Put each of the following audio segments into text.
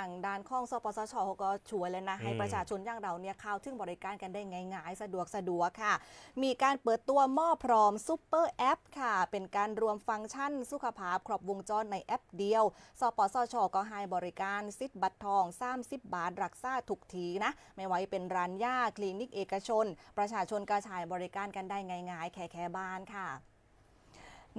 างด้านของสปสชเขาก็ช่วยเลยนะ ให้อืมประชาชนอย่างเราเนี่ยเข้าถึงบริการกันได้ง่ายๆ สะดวกสะดวกค่ะ มีการเปิดตัวหม้อพร้อมซุปเปอร์แอปค่ะ เป็นการรวมฟังก์ชันสุขภาพครบวงจรในแอปเดียว สปสชก็ให้บริการซิดบัตรทอง 30 บาท รักษาทุกทีนะ ไม่ว่าจะเป็นร้านยาคลินิกเอกชน ประชาชนก็ใช้บริการกันได้ง่ายๆ แค่แค่บ้านค่ะ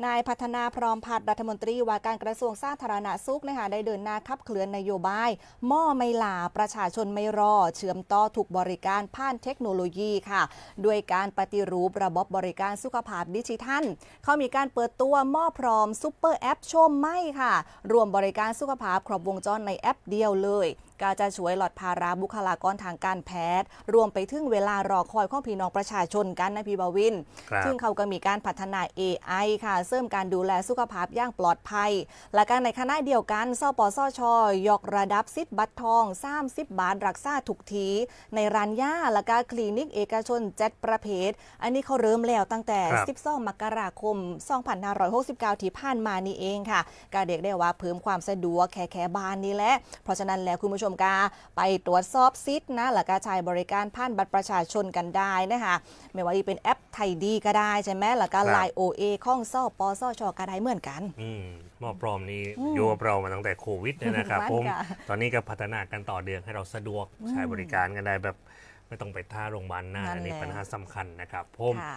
นายพัฒนาพร้อมพัฒน์รัฐมนตรีว่าการกระทรวงสาธารณสุขนะคะได้เดินหน้าขับเคลื่อนนโยบาย หม้อไม่หลาประชาชนไม่รอ เชื่อมต่อถูกบริการผ่านเทคโนโลยีค่ะ ด้วยการปฏิรูประบบบริการสุขภาพดิจิทัล เขามีการเปิดตัวหม้อพร้อมซุปเปอร์แอปชมไม่ค่ะ รวมบริการสุขภาพครบวงจรในแอปเดียวเลย ก็จะช่วยลดภาระบุคลากรทางการแพทย์ รวมไปถึงเวลารอคอยของพี่น้องประชาชนกันนะพี่บาวินครับซึ่งเขาก็มีการพัฒนา AI ค่ะ เสริมการดูแลสุขภาพอย่างปลอดภัย และการในคณะเดียวกันสปสชยกระดับสิทธิ์บัตรทอง30บาทรักษาทุกที ในร้านย่าและก็คลินิกเอกชนเจ็ดประเภท อันนี้เขาเริ่มแล้วตั้งแต่ครับ12 มกราคม 2569 ที่ผ่านมานี่เองค่ะก็เด็กได้ว่าเพิ่มความสะดวกแค่แค่บ้านนี่แหละเพราะฉะนั้นแล้วคุณผู้ชมกาไปตรวจสอบซิทนะแล้วก็ใช้บริการผ่านบัตรประชาชนกันได้นะคะไม่ว่าจะเป็นแอปไทยดีก็ได้ใช่ไหมแล้วก็ครับไลน์โอเอของสปสชก็ได้เหมือนกันอืมหมอปลอมนี่อืมอยู่กับเรามาตั้งแต่โควิดเนี่ยนะครับบ้านผมค่ะตอนนี้ก็พัฒนากันต่อเดือนให้เราสะดวกใช้บริการกันได้แบบไม่ต้องไปท่าโรงพยาบาลหน้านั่นอันนี้แหละปัญหาสำคัญนะครับผมค่ะ